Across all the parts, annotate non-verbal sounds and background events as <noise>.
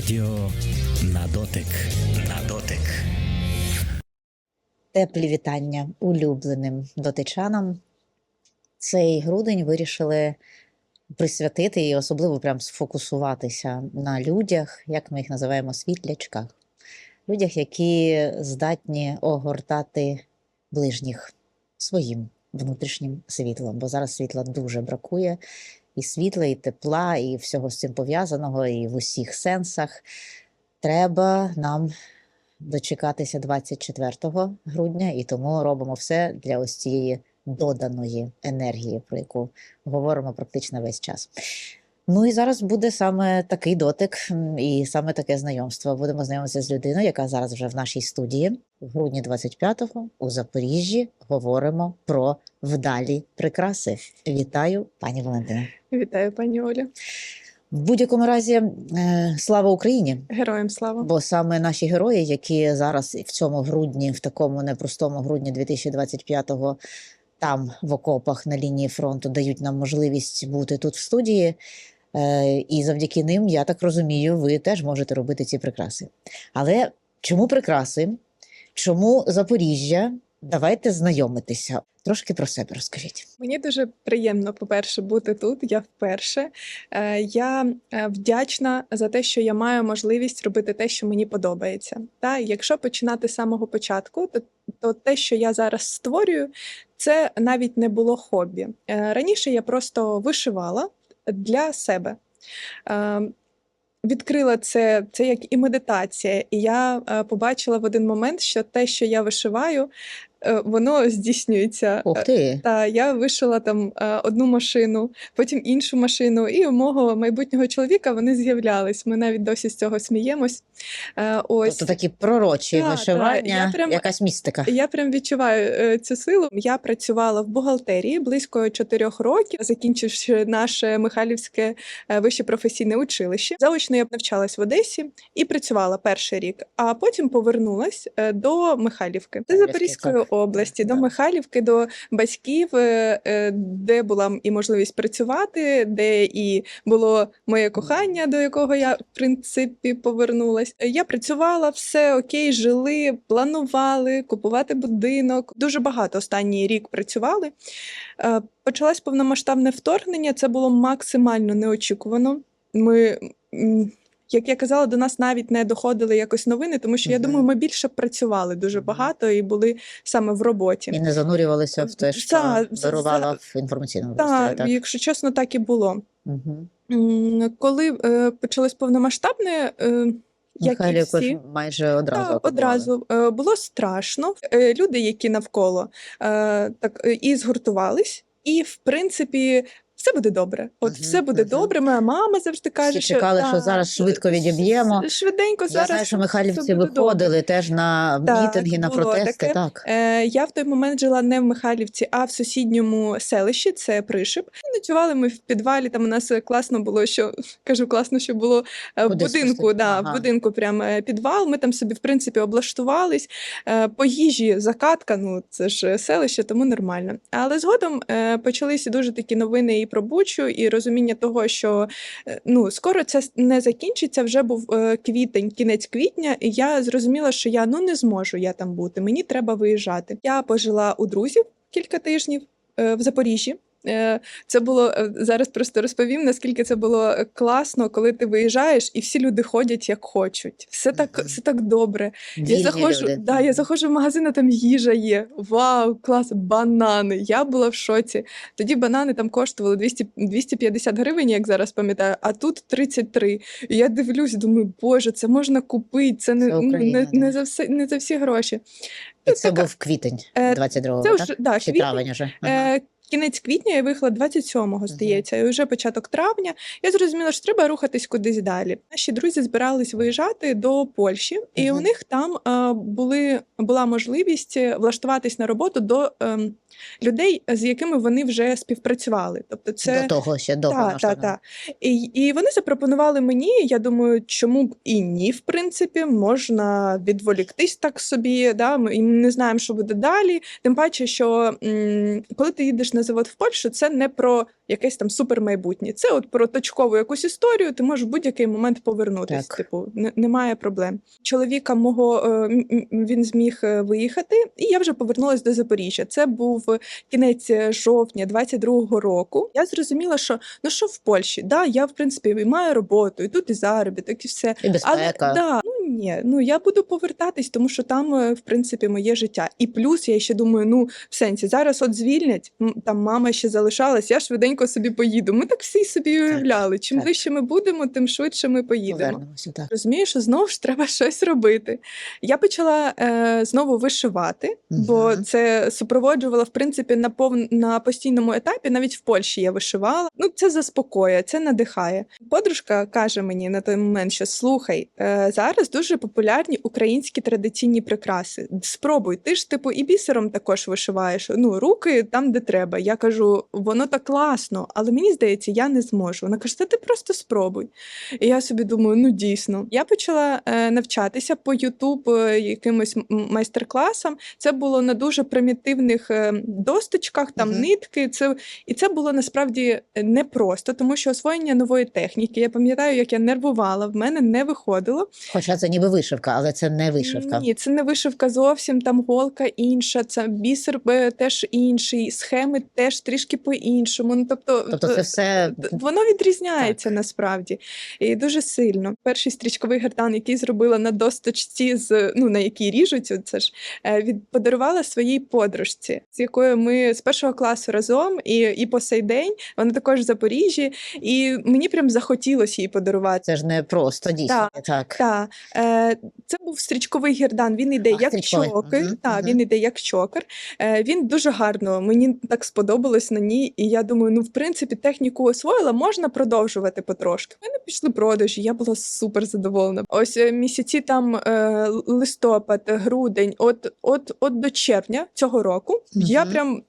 Радіо на дотик. На дотик. Теплі вітання улюбленим дотичанам. Цей грудень вирішили присвятити і особливо прям сфокусуватися на людях, як ми їх називаємо, світлячках. Людях, які здатні огортати ближніх своїм внутрішнім світлом, бо зараз світла дуже бракує, і світла, і тепла, і всього з цим пов'язаного, і в усіх сенсах. Треба нам дочекатися 24 грудня, і тому робимо все для ось цієї доданої енергії, про яку говоримо практично весь час. Ну і зараз буде саме такий дотик і саме таке знайомство. Будемо знайомитися з людиною, яка зараз вже в нашій студії. В грудні 25-го у Запоріжжі говоримо про вдалі прикраси. Вітаю, пані Валентина. Вітаю, пані Оля. В будь-якому разі, е, слава Україні! Героям слава. Бо саме наші герої, які зараз в цьому грудні, в такому непростому грудні 2025-го, там в окопах на лінії фронту дають нам можливість бути тут в студії. Е, І завдяки ним, я так розумію, ви теж можете робити ці прикраси. Але чому прикраси? Чому Запоріжжя? Давайте знайомитися. Трошки про себе розкажіть. Мені дуже приємно, по-перше, бути тут. Я вперше. Е, Я е, вдячна за те, що я маю можливість робити те, що мені подобається. Та якщо починати з самого початку, то, то те, що я зараз створюю, це навіть не було хобі. Е, Раніше я просто вишивала для себе. Відкрила це, це як і медитація, і я е, побачила в один момент, що те, що я вишиваю, воно здійснюється. Ух ти! Та я вишила там е, одну машину, потім іншу машину, і у мого майбутнього чоловіка вони з'являлись. Ми навіть досі з цього сміємось. Е, ось Тобто такі пророчі Та, та, вишивання, я прям- якась містика. я прям відчуваю е, цю силу. Я працювала в бухгалтерії близько чотирьох років, закінчивши наше Михайлівське е, вище професійне училище. Заочно я навчалась в Одесі і працювала перший рік, а потім повернулась е, до Михайлівки, Михайлівський, Запорізької. Області, до Михайлівки, до батьків, е, е, де була і можливість працювати, де і було моє кохання, до якого я в принципі повернулась. Я працювала, все окей, жили, планували купувати будинок. Дуже багато останній рік працювали. Е, Почалось повномасштабне вторгнення. Це було максимально неочікувано. Ми. Як я казала, до нас навіть не доходили якось новини, тому що я думаю, ми більше працювали дуже багато і були саме в роботі. І не занурювалися в те, що Та, вирувала в інформаційному Так, просторі. Так. якщо чесно, так і було. Угу. Коли е, почалось повномасштабне, е, як і всі, майже одразу. та, одразу е, було страшно. Е, Люди, які навколо е, так і згуртувались, і в принципі. Все буде добре. От Мгм, все буде мгм. добре. Моя мама завжди каже, Всі чекали, що та, зараз швидко відіб'ємо. Швиденько Я зараз. знаю, що Михайлівці буде добре. виходили теж на Так, мітинги, на протести. таке. Так. Е, я в той момент жила не в Михайлівці, а в сусідньому селищі, це Пришип. І Ночували ми в підвалі. Там у нас е, класно було, що <laughs> кажу, класно, що було е, в Куди будинку. Да, Ага. В будинку прям е, підвал. Ми там собі, в принципі, облаштувались. Е, По їжі закатка, ну це ж е, селище, тому нормально. Але згодом е, почалися дуже такі новини і про Бучу, і розуміння того, що е, ну скоро це не закінчиться. Вже був е, квітень, кінець квітня, і я зрозуміла, що я ну не зможу я там бути. Мені треба виїжджати. Я пожила у друзів кілька тижнів е, в Запоріжжі. Е, Це було е, зараз просто розповім, наскільки це було е, класно, коли ти виїжджаєш, і всі люди ходять як хочуть. Все так, Мгм. все так добре. Я заходжу, люди. да, я заходжу в магазин, а там їжа є. Вау, клас, банани. Я була в шоці. Тоді банани там коштували 200, 250 гривень, як зараз пам'ятаю, а тут 33. І я дивлюсь, думаю, боже, це можна купити. Це не, Це ну, Україна, не, не за все, не за всі гроші. І це така- був квітень Е, 22-го, Це так? вже да, Чи квітень, травень? Ага. Е, Кінець квітня я виїхала 27-го, здається, і вже початок травня. Я зрозуміла, що треба рухатись кудись далі. Наші друзі збирались виїжджати до Польщі, і у них там е, були була можливість е, влаштуватись на роботу до ем, людей, з якими вони вже співпрацювали. Тобто, це До того ще до та, та, та. І, і вони запропонували мені. Я думаю, чому б і ні, в принципі, можна відволіктись так собі. Да? Ми не знаємо, що буде далі. Тим паче, що м, коли ти їдеш на на завод в Польщу, це не про якесь там супермайбутнє. Це от про точкову якусь історію. Ти можеш в будь-який момент повернутися. Так. Типу, не, немає проблем. Чоловіка мого е, він зміг е, виїхати, і я вже повернулася до Запоріжжя. Це був кінець е, жовтня 22-го року. Я зрозуміла, що ну що в Польщі, да, я в принципі і маю роботу, і тут і заробіток, і все. І безпека. Але да, ні, ну я буду повертатись, тому що там, е, в принципі, моє життя. І плюс я ще думаю, ну в сенсі, зараз от звільнять, там мама ще залишалась, я швиденько собі поїду. Ми так всі собі уявляли. Чим так. ближче ми будемо, тим швидше ми поїдемо. Так. Розумію, що знову ж треба <laughs> щось робити. Я почала е, знову вишивати, бо це супроводжувало в принципі на пов... на постійному етапі. Навіть в Польщі я вишивала. Ну це заспокоює, це надихає. Подружка каже мені на той момент, що слухай, е, зараз дуже популярні українські традиційні прикраси. Спробуй, ти ж типу і бісером також вишиваєш. Ну руки там, де треба. Я кажу, воно так класно, але мені здається, я не зможу. Вона каже, та ти просто спробуй. І я собі думаю, ну дійсно. Я почала е, навчатися по Ютуб е, якимось майстер-класам. Це було на дуже примітивних е, досточках, там Мгм. нитки. Це і це було насправді непросто, тому що освоєння нової техніки. Я пам'ятаю, як я нервувала, в мене не виходило. Хоча це ніби вишивка, але це не вишивка. Ні, це не вишивка зовсім. Там голка інша, це бісер е, теж інший, схеми теж трішки по-іншому. Ну тобто, Тобто це е, все Воно відрізняється насправді і дуже сильно. Перший стрічковий гердан, який зробила на досточці, з ну на якій ріжуть, це ж е, від подарувала своїй подружці, з якою ми з першого класу разом, і, і по сей день вона також в Запоріжжі, і мені прям захотілося їй подарувати. це ж не просто дійсно. Так. Та е, це був стрічковий гірдан. Він іде як стрічковий. чокер. Та він іде як чокер. Е, він дуже гарно. Мені так сподобалось на ній. І я думаю, ну в принципі, техніку освоїла, можна продовжувати потрошки. У мене пішли продажі. Я була супер задоволена. Ось е, місяці там е, листопад, грудень, от, от, от до червня цього року. Я прям.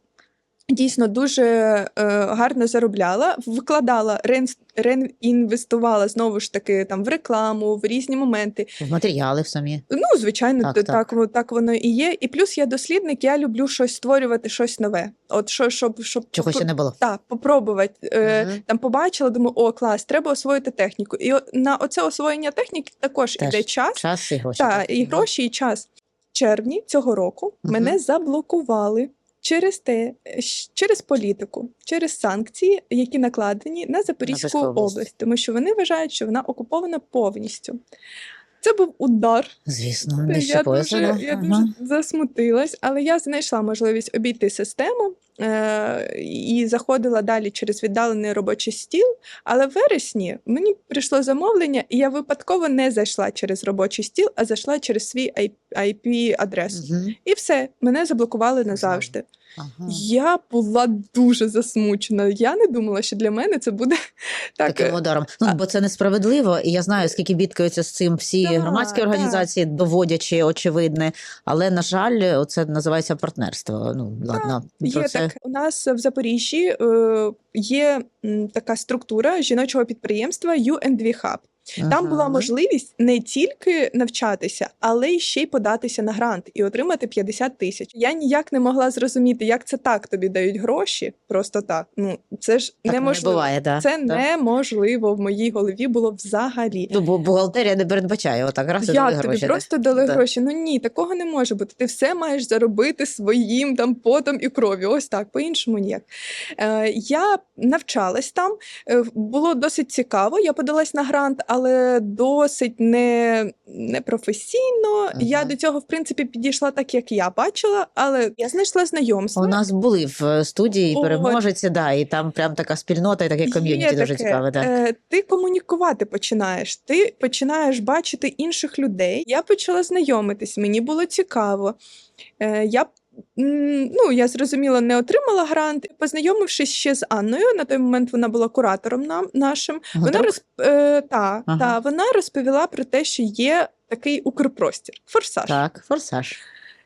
Дійсно дуже е, гарно заробляла, вкладала, реін- реінвестувала знову ж таки там в рекламу, в різні моменти. В матеріали в самі. Ну, звичайно, Так, так, так. так. во- так воно і є. І плюс я дослідник, я люблю щось створювати, щось нове. От що, щоб, щоб Чого ще не було. так, попробувати. Е, Мгм. Там побачила, думаю, о, клас, треба освоїти техніку. І на оце освоєння техніки також Теж іде час. Час і гроші. Так, так. і гроші, і час. В червні цього року Мгм. мене заблокували через те, через політику, через санкції, які накладені на Запорізьку область, тому що вони вважають, що вона окупована повністю. Це був удар. Звісно, Я дуже, я Ага. дуже засмутилась, але я знайшла можливість обійти систему е- і заходила далі через віддалений робочий стіл. Але в вересні мені прийшло замовлення, і я випадково не зайшла через робочий стіл, а зайшла через свій IP-адресу. Мгм. І все, мене заблокували назавжди. Ага. Я була дуже засмучена. Я не думала, що для мене це буде <laughs> так. Таким е, ударом. Ну, бо це несправедливо, і я знаю, скільки бідкаються з цим всі Так, громадські організації, доводячи очевидне. Але, на жаль, це називається партнерство. Ну, ладно, Є це так. У нас в Запоріжжі е, є така структура жіночого підприємства UNDV Hub. Там була можливість не тільки навчатися, але й ще й податися на грант і отримати 50 тисяч. Я ніяк не могла зрозуміти, як це так тобі дають гроші. Просто так. Ну це ж Так неможливо. не буває, да. Це так. неможливо в моїй голові було взагалі. Ну, бо бухгалтерія не передбачає, отак раз і Як тобі гроші. просто дали Да. гроші? Ну ні, такого не може бути. Ти все маєш заробити своїм там потом і кров'ю. Ось так, по-іншому ніяк. Е, я навчалась там, е, було досить цікаво. Я подалась на грант, але досить не, непрофесійно. Я Ага. до цього, в принципі, підійшла так, як я бачила, але я знайшла знайомство. У нас були в е, студії От. переможеці, да, і там прям така спільнота, і таке ком'юніті дуже цікаве. Да. Е, ти комунікувати починаєш, ти починаєш бачити інших людей. Я почала знайомитись, мені було цікаво. Е, я ну, я зрозуміла, не отримала грант. Познайомившись ще з Анною, на той момент вона була куратором нам, нашим. Вона, розп... е, та, Ага. та, вона розповіла про те, що є такий укрпростір, форсаж. Так, форсаж.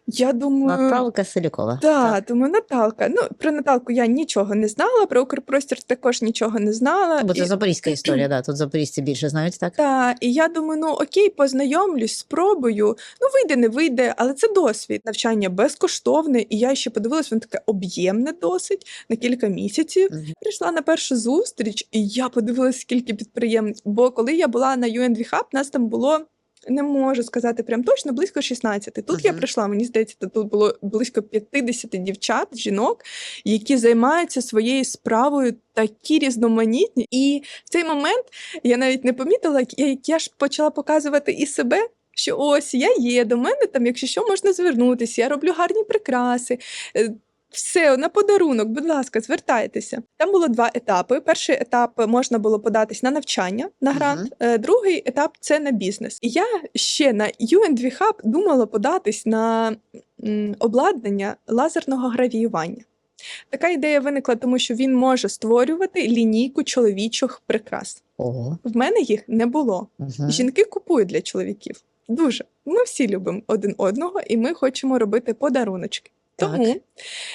Я думаю, Наталка Селюкова. Так, думаю, Наталка. Ну, про Наталку я нічого не знала, про Укрпростір також нічого не знала. Бо це І- запорізька історія, да. Тут запорізьці більше знають, так? Та, і я думаю, ну окей, познайомлюсь, спробую. Ну, вийде, не вийде, але це досвід. Навчання безкоштовне, і я ще подивилась, воно таке об'ємне досить на кілька місяців. Мгм. Прийшла на першу зустріч, і я подивилась, скільки підприємств. Бо коли я була на UNV Hub, нас там було. Не можу сказати прям точно близько 16. Тут я прийшла, мені здається, тут було близько 50 дівчат, жінок, які займаються своєю справою такі різноманітні. І в цей момент я навіть не помітила, як я ж почала показувати і себе. Що ось я є, до мене там, якщо що, можна звернутися, я роблю гарні прикраси. Все на подарунок, будь ласка, звертайтеся. Там було два етапи. Перший етап можна було податись на навчання на грант, е, другий етап це на бізнес. І я ще на UNV Hub думала податись на обладнання лазерного гравіювання. Така ідея виникла, тому що він може створювати лінійку чоловічих прикрас. Ого. В мене їх не було. Мгм. Жінки купують для чоловіків. Дуже. Ми всі любимо один одного, і ми хочемо робити подаруночки. Так. Тому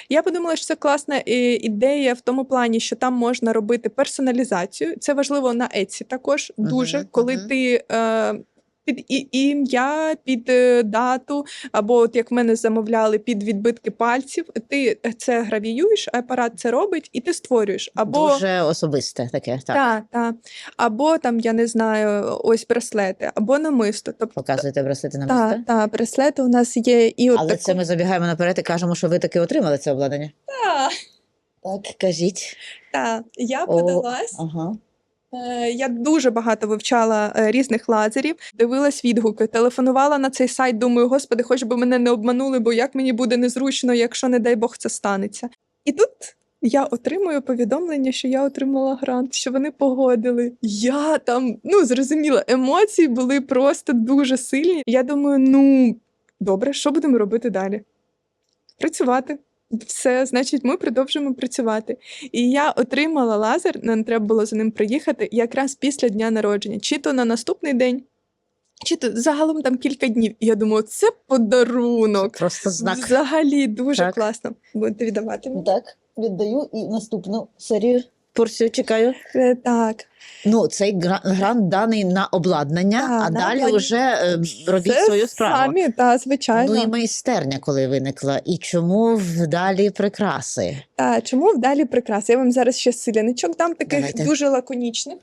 я подумала, що це класна е, ідея в тому плані, що там можна робити персоналізацію. Це важливо на Etsy також дуже, Мгм, коли мгм. ти. Е, під і- ім'я, під е, дату, або от як мене замовляли під відбитки пальців. Ти це гравіюєш, апарат це робить, і ти створюєш. Або Дуже особисте таке, так. та, та. Або там, я не знаю, ось браслети, або намисто. Тобто, Показуєте браслети на та, місце. та, браслети у нас є і от Але таку- це ми забігаємо наперед і кажемо, що ви таки отримали це обладнання. Та, Так, кажіть. та. Я О. Ага. Е, Я дуже багато вивчала е, різних лазерів, дивилась відгуки, телефонувала на цей сайт. Думаю, господи, хоч би мене не обманули, бо як мені буде незручно, якщо, не дай Бог, це станеться. І тут я отримую повідомлення, що я отримала грант, що вони погодили. Я там, ну зрозуміла, емоції були просто дуже сильні. Я думаю, ну добре, що будемо робити далі? Працювати. Все, значить, ми продовжуємо працювати. І я отримала лазер, нам треба було за ним приїхати якраз після дня народження, чи то на наступний день, чи то загалом там кілька днів. І я думаю, це подарунок. Просто знак. Взагалі дуже Так. класно. Будете віддавати? Так, віддаю і наступну серію порцію чекаю. Е, Так. Ну, цей гра- грант даний на обладнання, Та, а на далі обладнання. вже е, робіть Це свою справу. Самі, та, звичайно. Ну і майстерня, коли виникла, і чому вдалі прикраси? Та, чому вдалі прикраси? Я вам зараз ще силяничок дам таких Давайте. дуже лаконічних.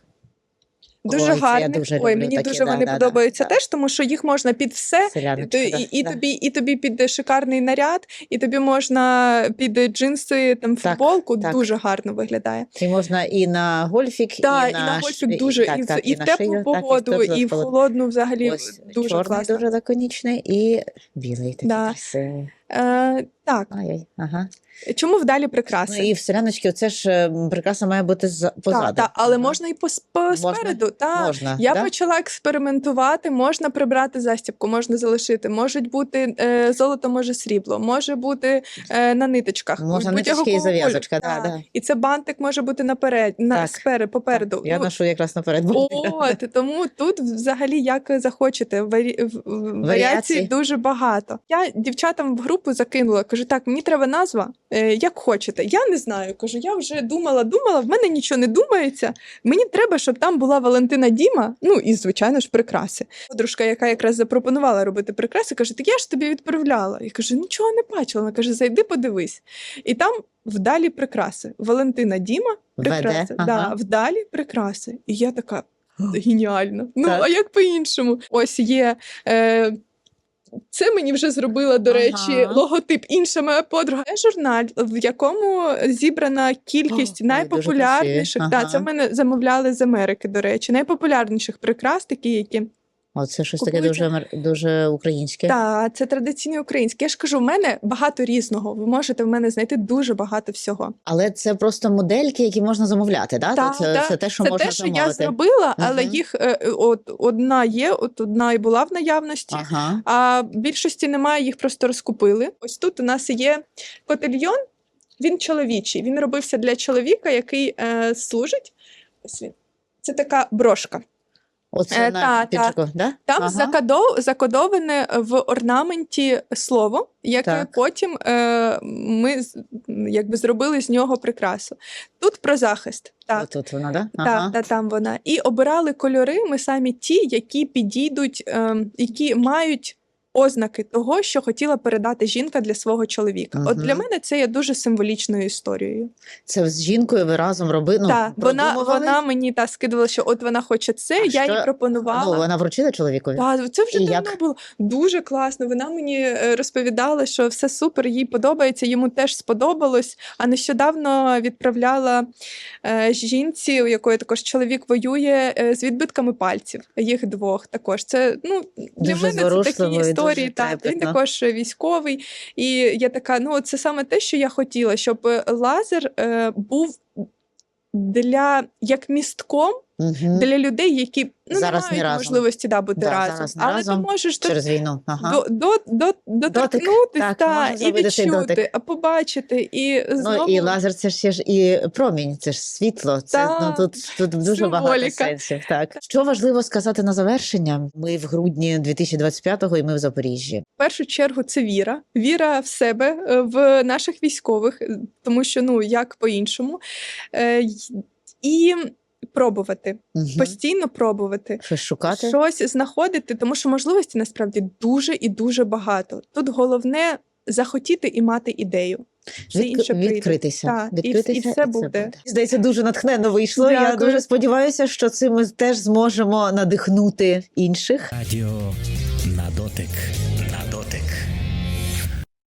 Дуже Ой, гарних. дуже Ой, мені такі, дуже да, вони да, да, подобаються да. теж, тому що їх можна під все. Да, і, і, да. тобі, і тобі під шикарний наряд, і тобі можна під джинси, там футболку так. дуже гарно виглядає. І можна і на гольфік, Так, і і на, на гольфік дуже, так, і, в, так, і в теплу шию, так, погоду, теплу, і в холодну. взагалі Ось дуже класно. дуже лаконічний, і білий такий Да. красивий. Е, так, Ай-яй, ага. чому вдалі прикраси? Ну і в селяночці оце ж е, прикраса має бути з позаду. Так, та, але Ага. можна і по, по спереду. Та. Можна, Я да? почала експериментувати. Можна прибрати застібку, можна залишити. Можуть бути е, золото, може срібло, може бути е, на ниточках. Можна ниточки і зав'язочка, да, Так. да. І це бантик може бути наперед, на Так. спереду, попереду. Я Ну, ношу якраз наперед. От тому тут взагалі як захочете. Варі... Варіацій дуже багато. Я дівчатам в групу закинула, кажу, так, мені треба назва, е, як хочете. Я не знаю. Кажу, я вже думала, думала, в мене нічого не думається. Мені треба, щоб там була Валентина Діма, ну і звичайно ж прикраси. Подружка, яка якраз запропонувала робити прикраси, каже: Так я ж тобі відправляла. Я кажу, нічого не бачила. Вона каже, зайди, подивись. І там вдалі прикраси. Валентина Діма, Веде, прикраси. ага. Да, вдалі прикраси. І я така. Геніально. Ну, Так. а як по-іншому? Ось є. Е, це мені вже зробила, до Ага. речі, логотип інша моя подруга. Це журнал, в якому зібрана кількість О, найпопулярніших. Ага. Та, це в мене замовляли з Америки, до речі, найпопулярніших прикрас, такі, які Оце щось таке дуже, дуже українське. та це традиційні українські. Я ж кажу, в мене багато різного. Ви можете в мене знайти дуже багато всього. Але це просто модельки, які можна замовляти, да? Та, Тут, е, та, це те, що це можна те, що замовити. я зробила, але Мгм. їх е, е, от одна є, от одна і була в наявності. Ага. А більшості немає, їх просто розкупили. Ось тут у нас є котельйон. Він чоловічий. Він робився для чоловіка, який е, служить. Ось він. Це така брошка. Оце Е, на та, та. піджаку, да? Там Ага. закодов, закодоване в орнаменті слово, яке Так. потім е, ми з- якби зробили з нього прикрасу. Тут про захист. Так. Отут вона, да? Так, та там вона. І обирали кольори ми самі ті, які підійдуть, ем, які мають ознаки того, що хотіла передати жінка для свого чоловіка. От для мене це є дуже символічною історією. Це з жінкою ви разом робили? Ну, так, вона, вона мені та скидувала, що от вона хоче це, А я що- їй пропонувала. Ну, вона вручила чоловікові? Та, це вже І давно як? було дуже класно. Вона мені е, розповідала, що все супер, їй подобається, йому теж сподобалось. А нещодавно відправляла е, жінці, у якої також чоловік воює е, з відбитками пальців. Їх двох також. Це ну для Дуже мене це такі і історії. Та він також військовий. І я така: ну це саме те, що я хотіла, щоб е, лазер е, був. Для як містком Мгм. для людей, які ну, Зараз не не мають разом. можливості да, бути Да, разом. зараз не Але разом ти можеш Через війну. Ага. до, до, до, доторкнутись Так, та, і відчути, дотик. а побачити. І Ну і лазер це ж ж і промінь, це ж світло. Це Так, ну тут, тут дуже багато сенсів. Так що важливо сказати на завершення? Ми в грудні 2025-го і ми в Запоріжжі. в першу чергу це віра. Віра в себе, е, в наших військових, е, тому що ну як по-іншому. Е, І пробувати, Угу. постійно пробувати. Щось шукати. щось знаходити, тому що можливості насправді дуже і дуже багато. Тут головне захотіти і мати ідею. Все Відк- інше прийде. відкритися. Так, і вс- і все буде. Здається, дуже натхненно вийшло. Я дуже сподіваюся, що цим ми теж зможемо надихнути інших. Радіо на дотик.